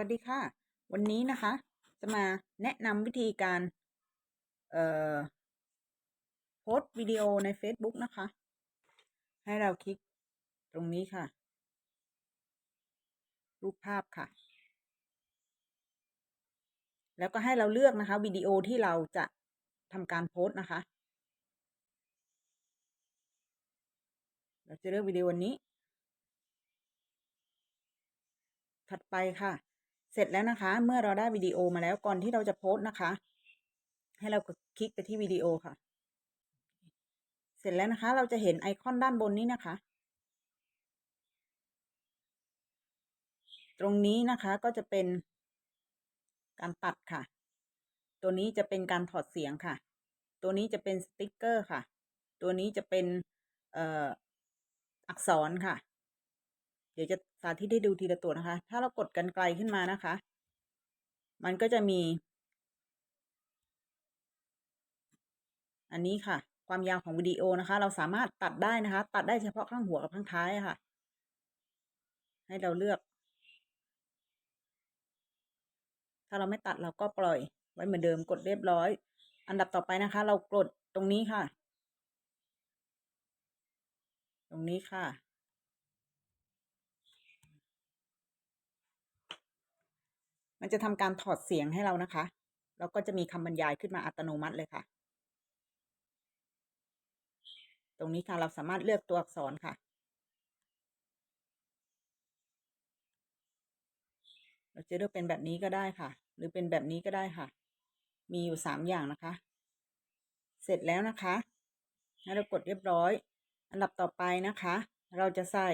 วัสดีค่ะ วันนี้นะคะ จะมาแนะนำวิธีการ เอ่อโพสต์วิดีโอใน Facebook นะคะ ให้เราคลิกตรงนี้ค่ะ รูปภาพค่ะ แล้วก็ให้เราเลือกนะคะวิดีโอที่เราจะทำการโพสต์นะคะ เราจะเลือกวิดีโอนี้ถัดไปค่ะ เสร็จแล้วนะคะ เมื่อเราได้วิดีโอมาแล้วก่อนที่เราจะโพสต์นะคะ ให้เราคลิกไปที่วิดีโอค่ะ เสร็จแล้วนะคะ เราจะเห็นไอคอนด้านบนนี้นะคะ ตรงนี้นะคะก็จะเป็นการตัดค่ะ ตัวนี้จะเป็นการถอดเสียงค่ะ ตัวนี้จะเป็นสติ๊กเกอร์ค่ะ ตัวนี้จะเป็นอออักษรค่ะ เดี๋ยวจะสาธิตให้ดูทีละตัวนะคะ ถ้าเรากดกันไกลขึ้นมานะคะ มันก็จะมี อันนี้ค่ะ ความยาวของวิดีโอนะคะ เราสามารถตัดได้นะคะ ตัดได้เฉพาะข้างหัวกับข้างท้ายค่ะ ให้เราเลือก ถ้าเราไม่ตัดเราก็ปล่อย ไว้เหมือนเดิมกดเรียบร้อย อันดับต่อไปนะคะ เรากดตรงนี้ค่ะ ตรงนี้ค่ะ มันจะทำการถอดเสียงให้เรานะคะ แล้วก็จะมีคำบรรยายขึ้นมาอัตโนมัติเลยค่ะ ตรงนี้ค่ะเราสามารถเลือกตัวอักษรค่ะ เราจะเลือกเป็นแบบนี้ก็ได้ค่ะ หรือเป็นแบบนี้ก็ได้ค่ะ มีอยู่สามอย่างนะคะ เสร็จแล้วนะคะให้เรากดเรียบร้อย อันดับต่อไปนะคะ เราจะใส่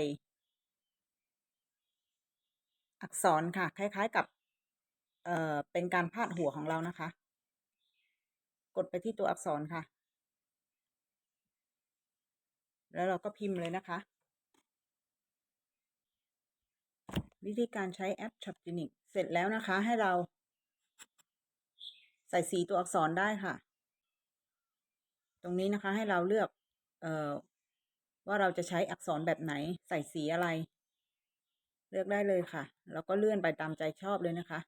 อักษรค่ะ คล้าย ๆ กับ เอ่อเป็นการพาดหัวของเรานะคะ กดไปที่ตัวอักษรค่ะ แล้วเราก็พิมพ์เลยนะคะ วิธีการใช้แอป s h o p g e n i c เสร็จแล้วนะคะ ให้เรา ใส่สีตัวอักษรได้ค่ะ ตรงนี้นะคะให้เราเลือก เอ่อว่าเราจะใช้อักษรแบบไหนใส่สีอะไร เลือกได้เลยค่ะ แล้วก็เลื่อนไปตามใจชอบเลยนะคะ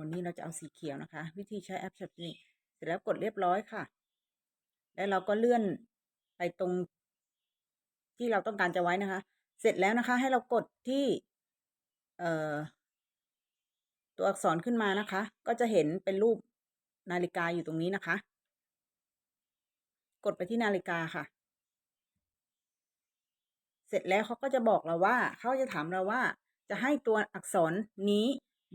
วันนี้เราจะเอาสีเขียวนะคะ วิธีใช้แอป s h o p g e n i c เสร็จแล้วกดเรียบร้อยค่ะ แล้วเราก็เลื่อนไปตรง ที่เราต้องการจะไว้นะคะ เสร็จแล้วนะคะ ให้เรากดที่เอ่อตัวอักษรขึ้นมานะคะ ก็จะเห็นเป็นรูปนาฬิกาอยู่ตรงนี้นะคะ กดไปที่นาฬิกาค่ะ เสร็จแล้วเขาก็จะบอกเราว่าเขาจะถามเราว่า จะให้ตัวอักษรนี้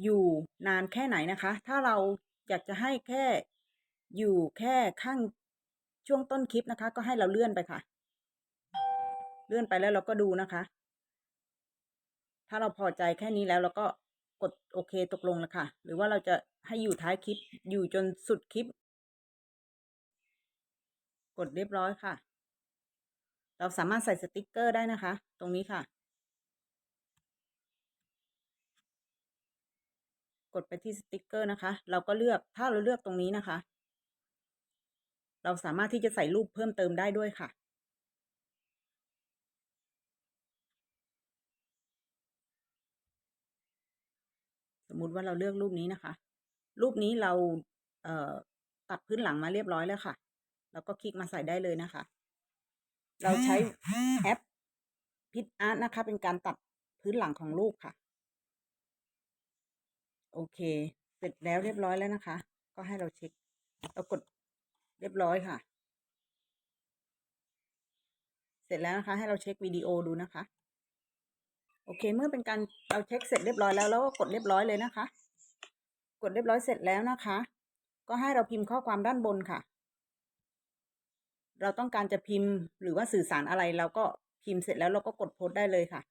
อยู่นานแค่ไหนนะคะ ถ้าเราอยากจะให้แค่อยู่แค่ข้างช่วงต้นคลิปนะคะ ก็ให้เราเลื่อนไปค่ะ เลื่อนไปแล้วเราก็ดูนะคะ ถ้าเราพอใจแค่นี้แล้วเราก็กดโอเคตกลงแล้วค่ะ หรือว่าเราจะให้อยู่ท้ายคลิปอยู่จนสุดคลิป กดเรียบร้อยค่ะ เราสามารถใส่สติกเกอร์ได้นะคะ ตรงนี้ค่ะ กดไปที่สติกเกอร์นะคะ เราก็เลือกถ้าเราเลือกตรงนี้นะคะ เราสามารถที่จะใส่รูปเพิ่มเติมได้ด้วยค่ะ สมมุติว่าเราเลือกรูปนี้นะคะ รูปนี้เราเตัดพื้นหลังมาเรียบร้อยแล้วค่ะ แล้วก็คลิกมาใส่ได้เลยนะคะ เราใช้แอปพิทอาร์ตนะคะ เป็นการตัดพื้นหลังของรูปค่ะ โอเค เสร็จแล้วเรียบร้อยแล้วนะคะ ก็ให้เราเช็คเรากดเรียบร้อยค่ะ เสร็จแล้วนะคะ ให้เราเช็ควิดีโอดูนะคะ โอเค เมื่อเป็นการเราเช็คเสร็จเรียบร้อยแล้วเราก็กดเรียบร้อยเลยนะคะ กดเรียบร้อยเสร็จแล้วนะคะ ก็ให้เราพิมพ์ข้อความด้านบนค่ะ เราต้องการจะพิมพ์หรือว่าสื่อสารอะไรเราก็พิมพ์เสร็จแล้วเราก็กดโพสต์ได้เลยค่ะ